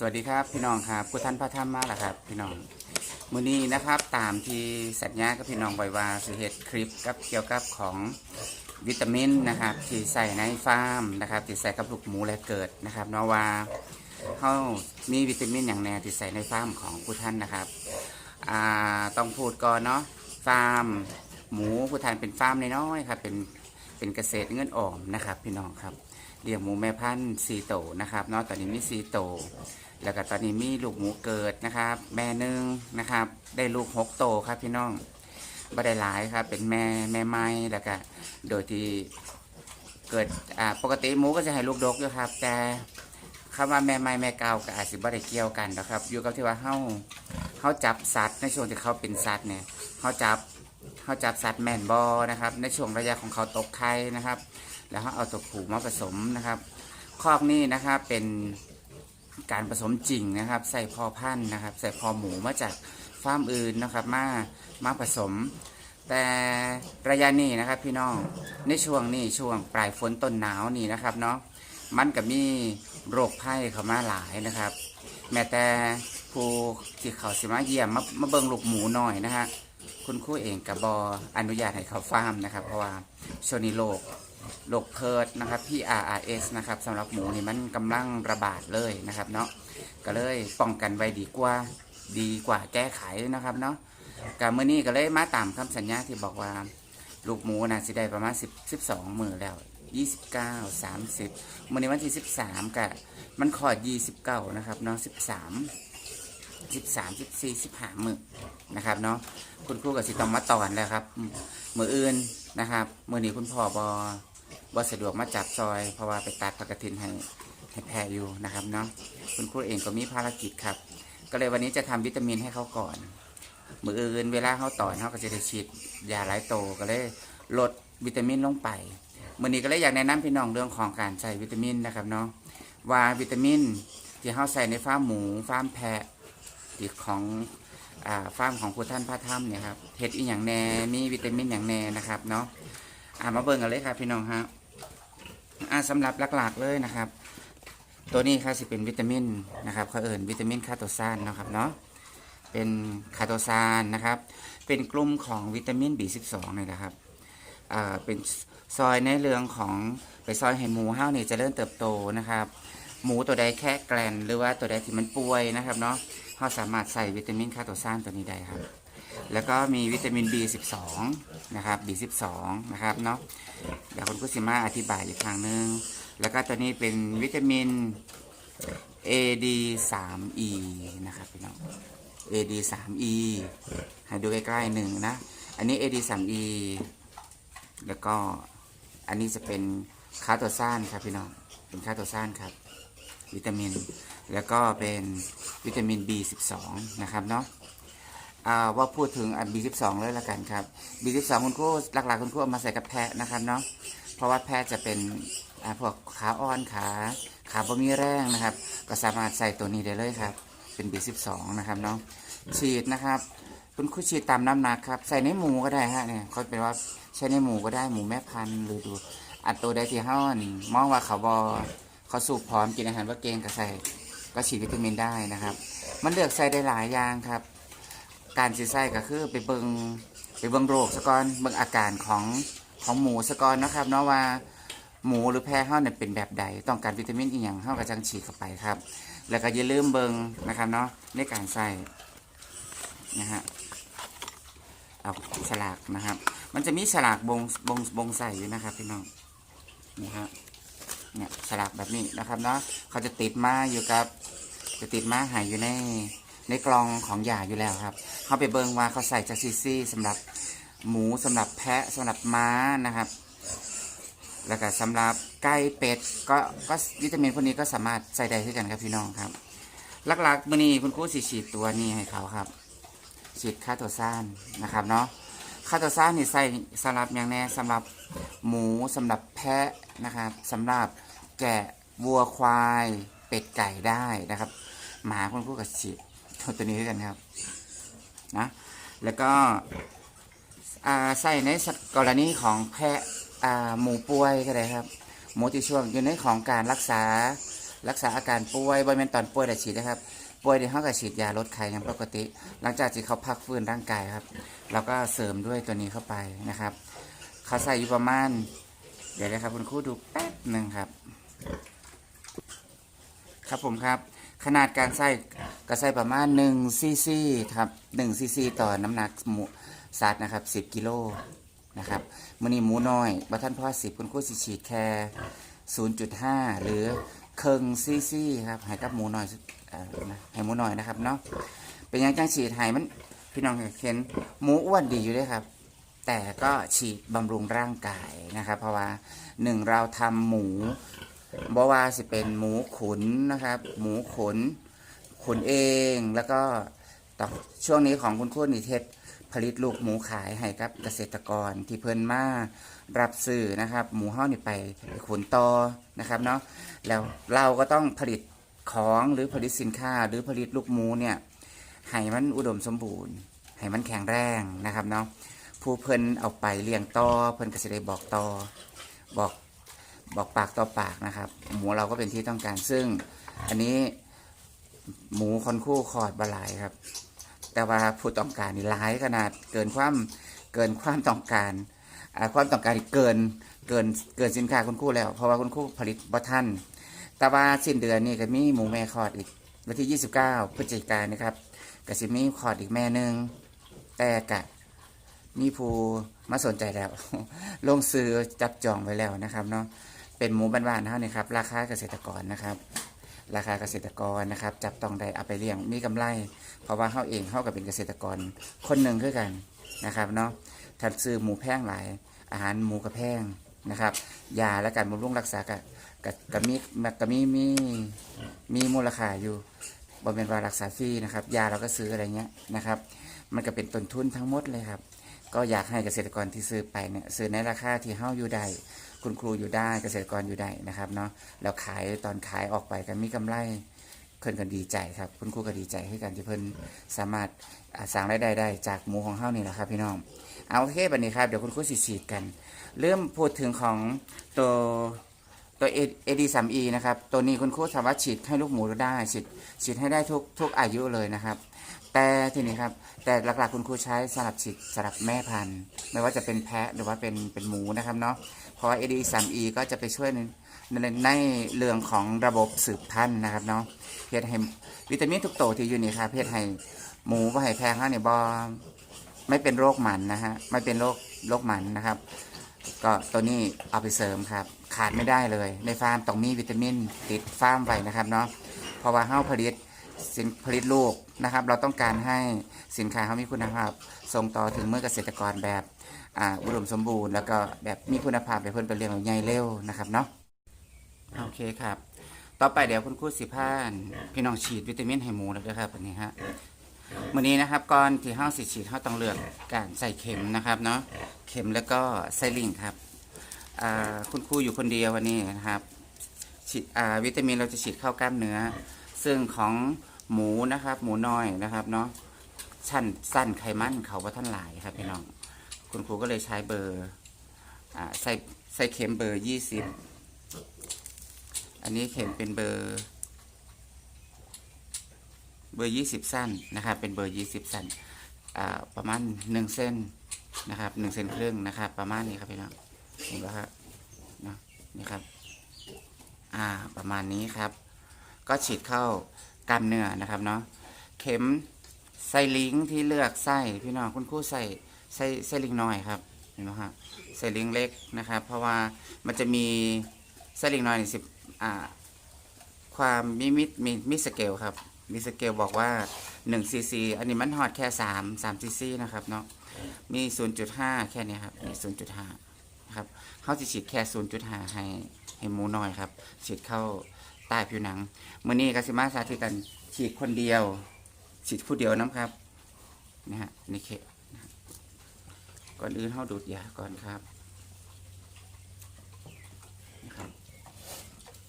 สวัสดีครับพี่น้องครับผู้ท่านพระธรรมมาแล้วครับ พี่น้องมือนี้นะครับตามที่สัญญากับพี่น้องไว้ว่าสิเฮ็ดคลิปกับเกี่ยวกับของวิตามินนะครับ ที่ใส่ในฟาร์มนะครับที่ใส่กับลูกหมูและเกิดนะครับเนาะว่าเขามีวิตามินอย่างแน่ที่ใส่ในฟาร์มของผู้ท่านนะครับอ่าต้องพูดก่อนเนาะฟาร์มหมูผู้ท่านเป็นฟาร์มน้อยๆครับเป็นเป็นเกษตรเงินออมนะครับ พี่น้องครับ เลี้ยงหมูแม่พันธุ์สีโตนะครับเนาะตอนนี้มีสีโตแล้วก็ตอนนี้มีลูกหมูเกิดนะครับ แม่หนึ่งนะครับ ได้ลูกหกโตครับพี่น้องบ่ได้หลายครับ เป็นแม่แม่ไม้แล้วก็โดยที่เกิดอ่าปกติหมูก็จะให้ลูกดกอยู่ครับ แต่คำว่าแม่ไม้แม่เกาก็อาจจะบ่ได้เกี่ยวกันนะครับอยู่กับที่ว่าเฮาเฮาจับสัตว์ในช่วงที่เขาเป็นสัตว์เนี่ยเฮาจับเฮาจับสัตว์แม่นบอนะครับ ในช่วงระยะของเขาตกไข่นะครับ แล้วเขาเอาตัวผูมาผสมนะครับคอกนี้นะครับเป็นการผสมจริงนะครับ ใส่พอพันธุ์นะครับ ใส่พอหมูมาจากฟาร์มอื่นนะครับ มามาผสม แต่ระยะนี้นะครับพี่น้องในช่วงนี้ช่วงปลายฝนต้นหนาวนี่นะครับเนาะมันก็มีโรคภัยเข้ามาหลายนะครับ แม้แต่ผู้ที่เขาสิมาเยี่ยมมามาเบิ่งลูกหมูหน่อยนะฮะคุณครูเองกับบออนุญาตให้เขาฟาร์มนะครับ เพราะว่าช่วงนี้โรค โรคเพิร์ดนะครับ PRRS นะครับสำหรับหมูนี่มันกำลังระบาดเลยนะครับเนาะก็เลยป้องกันไว้ดีกว่าดีกว่าแก้ไขนะครับเนาะกับมื้อนี้ก็เลยมาตามคำสัญญาที่บอกว่าลูกหมูนะสิได้ประมาณ10 12มือแล้ว 29 30มื้อนี้วันที่ 13กะมันขอด29นะครับเนาะ13 13 14 15มือนะครับเนาะคุณครูกับสิตองมาตอนแล้วครับมืออื่นนะครับมือนี้คุณพ่อบอ บอสะดวกมาจับซอย เพราะว่าไปตัดผักกระถินให้ให้แพรอยู่นะครับเนาะคุณครูเองก็มีภารกิจครับ ก็เลยวันนี้จะทำวิตามินให้เขาก่อน มืออื่นเวลาเขาต่อยเขาก็จะได้ฉีดยาหลายโตก็เลยลดวิตามินลงไปมือนี้ก็เลยอยากแนะนำพี่น้องเรื่องของการใส่วิตามินนะครับเนาะว่าวิตามินที่เขาใส่ในฟาร์มหมูฟาร์มแพะที่ของอ่าฟาร์มของคุณท่านพระถ้ำเนี่ยครับเห็ดอีอย่างแน่มีวิตามินอย่างแน่นะครับเนาะอ่ามาเบิ่งกันเลยครับพี่น้องฮะ อ่าสำหรับหลักๆเลยนะครับ ตัวนี้ครับสิเป็นวิตามินนะครับเขาเอ่นวิตามินคาโตซานนะครับเนาะเป็นคาโตซานนะครับ เป็นกลุ่มของวิตามิน B12 เนี่ยนะครับอ่าเป็นซอยในเรื่องของไปซอยให้หมูห้าวเนี่ยจะเริ่มเติบโตนะครับ หมูตัวใดแค่แกลนหรือว่าตัวใดที่มันป่วยนะครับเนาะเขาสามารถใส่วิตามินคาโตซานตัวนี้ได้ครับ แล้วก็มีวิตามิน B12 นะครับ B12 นะครับเนาะเดี๋ยวคุณกุสิมาอธิบายอีกครั้งหนึ่งแล้วก็ตัวนี้เป็นวิตามิน AD3E นะครับพี่น้อง AD3E ให้ดูใกล้ๆหนึ่งนะ อันนี้ AD3E แล้วก็อันนี้จะเป็นคาโตซานครับพี่น้องเป็นคาโตซานครับ วิตามิน แล้วก็เป็นวิตามิน B12 นะครับเนาะ อ่าว่าพูดถึงอัน B12 เลยละกันครับ B12 คุณครูหลักๆคุณครูเอามาใส่กับแพะนะครับเนาะเพราะว่าแพะจะเป็นอ่าพวกขาอ่อนขาขาบ่มีแรงนะครับ ก็สามารถใส่ตัวนี้ได้เลยครับ เป็น B12 นะครับเนาะฉีดนะครับคุณครูฉีดตามน้ำหนักครับ ใส่ในหมูก็ได้ฮะเนี่ยเขาเป็นว่าใช้ในหมูก็ได้หมูแม่พันธุ์หรือดูอันตัวใดที่ห้อนมองว่าเขาบอเขาสูบพร้อมกินอาหารว่าเกงก็ใส่ก็ฉีดวิตามินได้นะครับ มันเลือกใส่ได้หลายอย่างครับ การสีไส้ก็คือไปเบิงไปเบิงโรคสะก่อนเบิงอาการของของหมูสะก่อนนะครับเนาะว่าหมูหรือแพะเฮาเนี่ยเป็นแบบใด ต้องการวิตามินอีกอย่างเฮาก็จังฉีดเข้าไปครับ แล้วก็อย่าลืมเบิงนะครับเนาะในการใส่นะฮะเอาฉลากนะครับ มันจะมีฉลากบงบงบงใส่อยู่นะครับพี่น้องนี่ฮะเนี่ยฉลากแบบนี้นะครับเนาะเขาจะติดมาอยู่กับจะติดมาหายอยู่ใน ในกล่องของยาอยู่แล้วครับเขาไปเบิงว่าเขาใส่จากซีซีสำหรับหมูสำหรับแพะสำหรับม้านะครับ แล้วก็สำหรับไก่เป็ดก็ก็วิตามินพวกนี้ก็สามารถใส่ได้ที่กันครับพี่น้องครับหลักๆมื่อนี้คุณครูสิฉีดตัวนี้ให้เขาครับฉีดคาโตซานนะครับเนาะคาโตซานนี่ใส่สำหรับอย่างแน่สำหรับหมูสำหรับแพะนะครับสำหรับแกะวัวควาย เป็ดไก่ได้นะครับ หมาคุณครูกับฉีด ตัวนี้ด้วยกันครับนะแล้วก็ใส่ในกรณีของแพะหมูป่วยก็ได้ครับ หมูที่ช่วงอยู่ในของการรักษารักษาอาการป่วยบ่แม่นตอนป่วยแต่ฉีดนะครับป่วยเดี๋ยวเขาก็ฉีดยาลดไข้อย่างปกติ หลังจากที่เขาพักฟื้นร่างกายครับเราก็เสริมด้วยตัวนี้เข้าไปนะครับ เขาใส่อยู่ประมาณเดี๋ยวนะครับคุณครูดูแป๊บหนึ่งครับ ครับผมครับ ขนาดการใส่ก็ใส่ประมาณ1ซีซีครับ1ซีซีต่อน้ำหนักหมูสัตว์นะครับ10กิโลนะครับมื้อนี้หมูน้อยบ่ท่านพ่อ10คุณครูสิฉีดแค่0.5 หรือเคิงซีซีครับให้กับหมูน้อยเอ่อนะให้หมูน้อยนะครับเนาะเป็นยังจังฉีดให้มันพี่น้องเห็นหมูอ้วนดีอยู่ด้วยครับ แต่ก็ฉีดบำรุงร่างกายนะครับ เพราะว่าหนึ่งเราทำหมู บว่าสิเป็นหมูขุนนะครับ หมูขุนขุนเองแล้วก็ต่อช่วงนี้ของคุณครูนิเทศผลิตลูกหมูขายให้กับเกษตรกรที่เพิ่นมารับซื้อนะครับ หมูเฮ้านี่ไปขุนต่อนะครับเนาะแล้วเราก็ต้องผลิตของหรือผลิตสินค้า หรือผลิตลูกหมูเนี่ยให้มันอุดมสมบูรณ์ให้มันแข็งแรงนะครับเนาะผู้เพิ่นเอาไปเลี้ยงต่อเพิ่นก็สิได้บอกต่อบอก บอกปากต่อปากนะครับ หมูเราก็เป็นที่ต้องการซึ่งอันนี้หมูคนคู่คอดบหลายครับ แต่ว่าผู้ต้องการนี่หลายขนาดเกินความเกินความต้องการความต้องการเกินเกินเกินสินค้าคุณครู่แล้ว เพราะว่าคุณครู่ผลิตบ่ทันแต่ว่าสิ้นเดือนนี่ก็มีหมูแม่คอดอีกวันที่ 29 พฤศจิกายนนะครับก็สิมีคอดอีกแม่หนึ่งแต่กะมีผู้มาสนใจแล้ว ลงซื้อจับจองไว้แล้วนะครับเนาะ เป็นหมูบ้านๆเท่านี้ครับ ราคาเกษตรกรนะครับ ราคาเกษตรกรนะครับ จับต้องได้เอาไปเลี้ยงมีกำไร เพราะว่าเขาเองเขาก็เป็นเกษตรกรคนหนึ่งคือกันนะครับเนาะถ้าซื้อหมูแพงหลาย อาหารหมูกระแพงนะครับ ยาและการบำรุงรักษากับกับกับมีกับมีมีมีมูลค่าอยู่บำเป็นว่ารักษาฟรีนะครับ ยาเราก็ซื้ออะไรเงี้ยนะครับ มันก็เป็นต้นทุนทั้งหมดเลยครับ ก็อยากให้เกษตรกรที่ซื้อไปเนี่ยซื้อในราคาที่เฮ้าอยู่ได้ คุณครูอยู่ได้เกษตรกรอยู่ได้นะครับเนาะแล้วขายตอนขายออกไปกันมีกำไรเพิ่นก็ดีใจครับ คุณครูก็ดีใจให้กันที่เพิ่นสามารถสร้างรายได้ได้จากหมูของเฮ้านี่แหละครับ พี่น้องเอาโอเคบัดนี้ครับเดี๋ยวคุณครูสิฉีดกัน เริ่มพูดถึงของตัวตัวเอดีสามอีนะครับ ตัวนี้คุณครูสามารถฉีดให้ลูกหมูได้ฉีดฉีดให้ได้ทุกทุกอายุเลยนะครับ แต่ทีนี้ครับ แต่หลักๆคุณครูใช้สลับฉีดสลับแม่พันธุ์ ไม่ว่าจะเป็นแพะหรือว่าเป็นเป็นหมูนะครับเนาะเพราะว่า AD 3 E ก็จะไปช่วยในในในเรื่องของระบบสืบพันธุ์นะครับเนาะเพื่อให้วิตามินทุกโตวที่อยู่นี่ครับเพื่อให้หมูบ่ให้แพะเขาเนี่ยบอไม่เป็นโรคหมันนะฮะไม่เป็นโรคโรคหมันนะครับ ก็ตัวนี้เอาไปเสริมครับ ขาดไม่ได้เลย ในฟาร์มต้องมีวิตามินติดฟาร์มไว้นะครับเนาะเพราะว่าเฮ้าผลิตสินผลิตลูก นะครับ เราต้องการให้สินค้าเขามีคุณภาพส่งต่อถึงมือเกษตรกรแบบอ่าอุดมสมบูรณ์ แล้วก็แบบมีคุณภาพไปเพิ่นไปเลี้ยงใหญ่เร็วนะครับเนาะโอเคครับ ต่อไปเดี๋ยวคุณครูสิพานพี่น้องฉีดวิตามินให้หมูแล้วนะครับอันนี้ฮะวันนี้นะครับก่อนที่เฮาสิฉีดเฮาต้องเลือกการใส่เข็มนะครับเนาะเข็มแล้วก็ไซลิงครับอ่าคุณครูอยู่คนเดียววันนี้นะครับฉีดอ่าวิตามินเราจะฉีดเข้ากล้ามเนื้อ ซึ่งของ หมูนะครับ หมูน้อยนะครับเนาะชั้นสั้นไขมันเขาว่าท่านหลายครับพี่น้อง คุณครูก็เลยใช้เบอร์อ่าใส่ใส่เข็มเบอร์ยี่สิบอันนี้เข็มเป็นเบอร์ เบอร์ยี่สิบสั้นนะครับ เป็นเบอร์ยี่สิบสั้นอ่าประมาณหนึ่งเส้นนะครับหนึ่งเส้นครึ่งนะครับ ประมาณนี้ครับพี่น้องเห็นไหมครับนะนี่ครับ อ่าประมาณนี้ครับ ก็ฉีดเข้า กล้ามเนื้อนะครับเนาะเข็มไซลิงที่เลือกไส้พี่น้องคุณครูใส่ไส้ไส้ลิงน้อยครับเห็นไหมครับไส้ลิงเล็กนะครับ เพราะว่ามันจะมีไส้ลิงน้อยนี่สิบอ่าความมีมิดมีมิดสเกลครับมีสเกลบอกว่า1ซีซีอันนี้มันฮอดแค่3 3ซีซีนะครับเนาะมี 0.5 แค่นี้ครับนี่0.5นะครับเขาจะฉีดแค่ 0.5 ให้ให้หมูน้อยครับฉีดเข้า ใต้ผิวหนังมือนี้ก็สิมาสาธิตกันฉีดคนเดียว ฉีดผู้เดียวน้ำครับนะฮะนี่เคก่อนอื่นเขาดูดยาก่อนครับนะครับ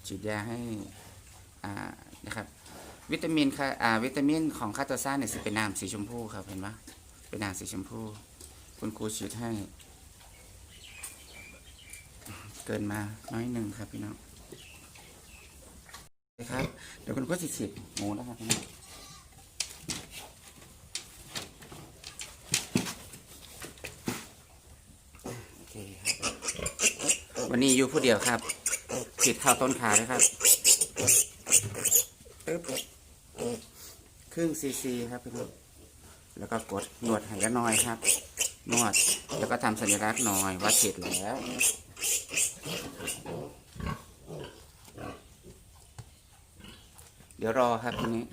ฉีดยาให้อ่านะครับ วิตามินค่ะอ่าวิตามินของคาโตซ่าเนี่ยสิเป็นน้ำสีชมพูครับเห็นไหมเป็นน้ำสีชมพู คุณครูฉีดให้ เกินมาน้อยหนึ่งครับพี่น้อง ครับ เดี๋ยวคุณก็สิฉีดหมูนะครับพี่น้องโอเคครับวันนี้อยู่ผู้เดียวครับฉีดข้าวต้นขาเลยครับปึ๊บครึ่งซีซีครับพี่น้องแล้วก็กดนวดให้ละน่อยครับ นวด แล้วก็ทำสัญลักษณ์หน่อยว่าฉีดแล้ว เดี๋ยวรอครับทีนี้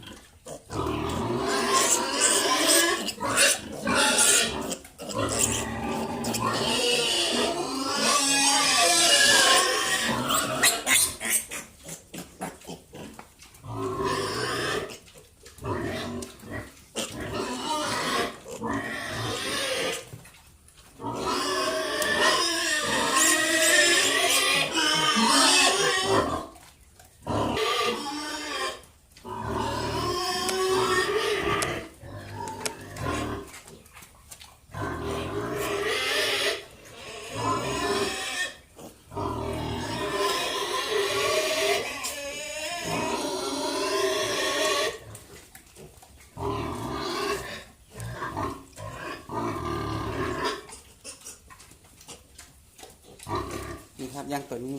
ครับย่างตัวนี้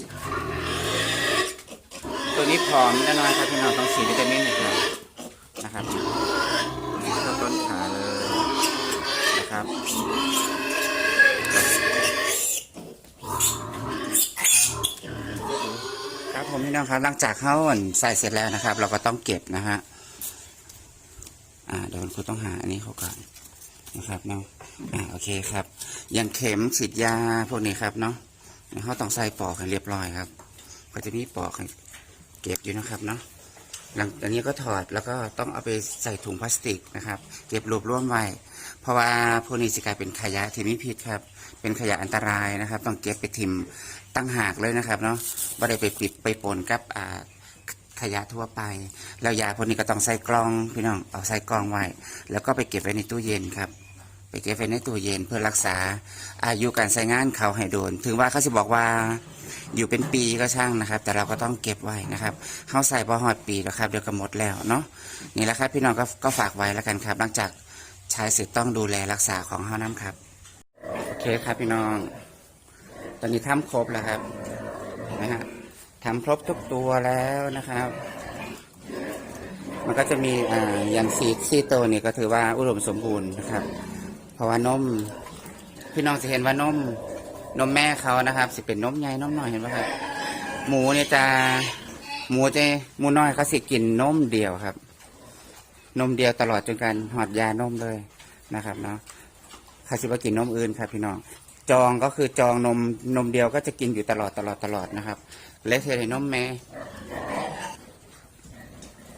ตัวนี้ผอมแน่นอนครับพี่น้องต้องฉีดวิตามินอีกแล้วนะครับนี่เข้าต้นขาเลยนะครับครับผมพี่น้องครับหลังจากเขาอ่อนใส่เสร็จแล้วนะครับ เราก็ต้องเก็บนะฮะอ่าเดี๋ยวคุณต้องหาอันนี้เขาก่อนนะครับเนาะอ่าโอเคครับ ยังเข็มฉีดยาพวกนี้ครับเนาะ เขาต้องใส่ปอกให้เรียบร้อยครับ ก็จะมีปอกให้เก็บอยู่นะครับเนาะหลังจากนี้ก็ถอดแล้วก็ต้องเอาไปใส่ถุงพลาสติกนะครับ เก็บรวบรวมไว้เพราะว่าพวกนี้จะกลายเป็นขยะที่มีพิษครับ เป็นขยะอันตรายนะครับ ต้องเก็บไปทิมตั้งหากเลยนะครับเนาะไม่ได้ไปปิดไปปนกับอ่าขยะทั่วไป แล้วยาพวกนี้ก็ต้องใส่กล่องพี่น้องเอาใส่กล่องไว้ แล้วก็ไปเก็บไว้ในตู้เย็นครับ ไปเก็บไว้ในตู้เย็นเพื่อรักษาอายุการใช้งานเขาให้โดน ถึงว่าเขาจะบอกว่าอยู่เป็นปีก็ช่างนะครับ แต่เราก็ต้องเก็บไว้นะครับเขาใส่พอหอดปีแล้วครับเดี๋ยวก็หมดแล้วเนาะนี่แหละครับพี่น้องก็ก็ฝากไว้แล้วกันครับ หลังจากใช้เสร็จต้องดูแลรักษาของเขาน้ำครับโอเคครับพี่น้อง ตอนนี้ทำครบแล้วครับเห็นไหมฮะทำครบทุกตัวแล้วนะครับมันก็จะมีอ่าอย่างซีซีโตวนี่ก็ถือว่าอุดมสมบูรณ์นะครับ เพราะว่านมพี่น้องจะเห็นว่านมนมแม่เขานะครับสิเป็นนมใหญ่นมน้อยเห็นไหมครับ หมูเนี่ยจะหมูจะหมูน้อยเขาสิกินนมเดียวครับ นมเดียวตลอดจนการหอดยานมเลยนะครับเนาะเขาสิว่ากินนมอื่นครับ พี่น้องจองก็คือจองนมนมเดียวก็จะกินอยู่ตลอดตลอดตลอดนะครับ และเทให้นมแม่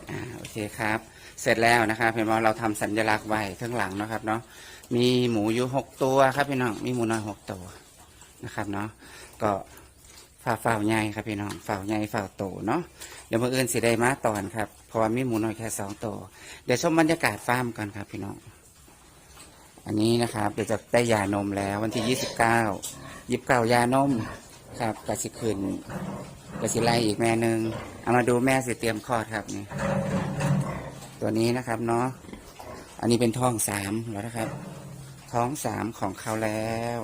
อ่าโอเคครับ เสร็จแล้วนะครับเห็นว่าเราทำสัญลักษณ์ไว้ข้างหลังนะครับเนาะ มีหมูอยู่หกตัวครับพี่น้อง มีหมูน้อยหกตัวนะครับเนาะ ก็ฝ่าฝ่าวใหญ่ครับพี่น้องฝ่าวใหญ่ฝ่าวโตเนาะ เดี๋ยวมื่ออื่นสิได้มาตอนครับ เพราะว่ามีหมูน้อยแค่สองตัว เดี๋ยวชมบรรยากาศฟาร์มก่อนครับพี่น้อง อันนี้นะครับเดี๋ยวจะได้ยานมแล้ววันที่ยี่สิบเก้ายิบเก้ายานมครับกระสิคืนกระสิไลอีกแม่หนึ่งเอามาดูแม่สิเตรียมคลอดครับนี่ ตัวนี้นะครับเนาะ อันนี้เป็นท้องสามแล้วนะครับ ท้องสามของเขาแล้ว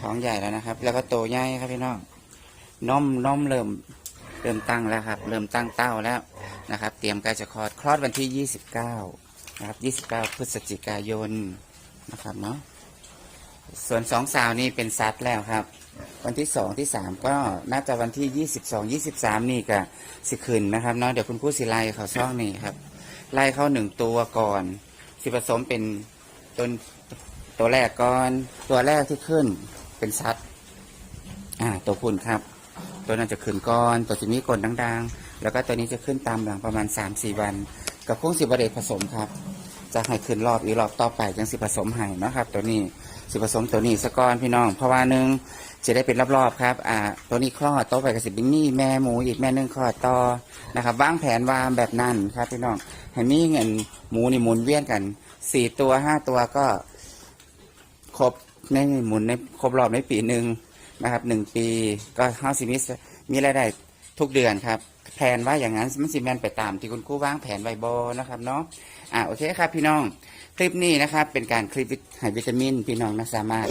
ท้องใหญ่แล้วนะครับ แล้วก็โตใหญ่ครับพี่น้องน้มน้มเริ่มเริ่มตั้งแล้วครับ เริ่มตั้งเต้าแล้วนะครับ เตรียมใกล้จะคลอดคลอดวันที่ยี่สิบเก้านะครับยี่สิบเก้าพฤศจิกายนนะครับเนาะส่วนสองสาวนี่เป็นซัดแล้วครับ วันที่สองที่สามก็น่าจะวันที่ยี่สิบสองยี่สิบสามนี่ก็สิขึ้นนะครับเนาะเดี๋ยวคุณผู้สิไลเขาช่องนี่ครับ ไล่เข้าหนึ่งตัวก่อน สิผสมเป็นตัว ตัวแรกก่อน ตัวแรกที่ขึ้นเป็นซัดอ่า ตัวคุณครับ ตัวนั้นจะขึ้นก่อน ตัวจะมีกลนดังๆ แล้วก็ตัวนี้จะขึ้นตามหลังประมาณสามสี่วัน กับพุ่งสิบเดผสมครับ จะให้ขึ้นรอบอีกรอบต่อไปจังสิผสมให้นะครับ ตัวนี้สิผสมตัวนี้สะก้อนพี่น้อง เพราะว่าหนึ่งจะได้เป็นรอบๆครับ อ่า ตัวนี้คลอดต่อไปกับสิบินี่แม่หมูอีกแม่นึงคลอดต่อนะครับวางแผนวางแบบนั้นครับพี่น้องให้มีเงินหมูนี่หมุนเวียนกันสี่ตัวห้าตัวก็ รบในหมุนในครบรอบในปีหนึ่งนะครับหนึ่งปีก็ห้าสิมิสมีรายได้ทุกเดือนครับ แผนว่าอย่างนั้นมันสิแมนไปตามที่คุณครูวางแผนไว้บอนะครับเนาะอ่าโอเคครับพี่น้องคลิปนี้นะครับ เป็นการคลิปให้วิตามิน พี่น้องนะสามารถ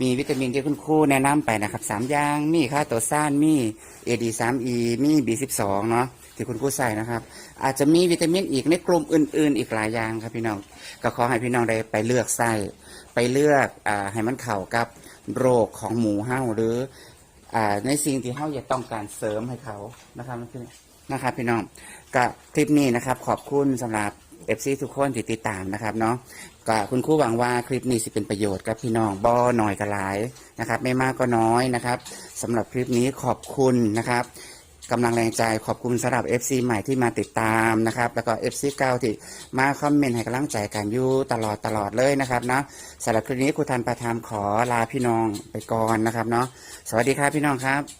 มีวิตามินที่คุณครูแนะนำไปนะครับสามอย่างมีค่าตัวซ่านมี AD3E มี B12 เนาะที่คุณครูใส่นะครับ อาจจะมีวิตามินอีกในกลุ่มอื่น ๆ อีกหลายอย่างครับพี่น้องก็ขอให้พี่น้องได้ไปเลือกใส่ ไปเลือกอ่าให้มันเข้ากับโรคของหมูเห่าหรืออ่าในสิ่งที่เห่าอยากต้องการเสริมให้เขานะครับนั่นคือนะครับพี่น้องก็คลิปนี้นะครับ ขอบคุณสำหรับ FC ทุกคนที่ติดตามนะครับเนาะก็คุณครูหวังว่าคลิปนี้สิเป็นประโยชน์กับพี่น้องบ่อหน่อยก็หลายนะครับ ไม่มากก็น้อยนะครับสำหรับคลิปนี้ขอบคุณนะครับ กำลังแรงใจขอบคุณสำหรับ FC ใหม่ที่มาติดตามนะครับ แล้วก็ FC เก่าที่มาคอมเมนต์ให้กำลังใจกันอยู่ตลอดตลอดเลยนะครับเนาะสำหรับคลิปนี้ครูทันประธามขอลาพี่น้องไปก่อนนะครับเนาะสวัสดีครับพี่น้องครับ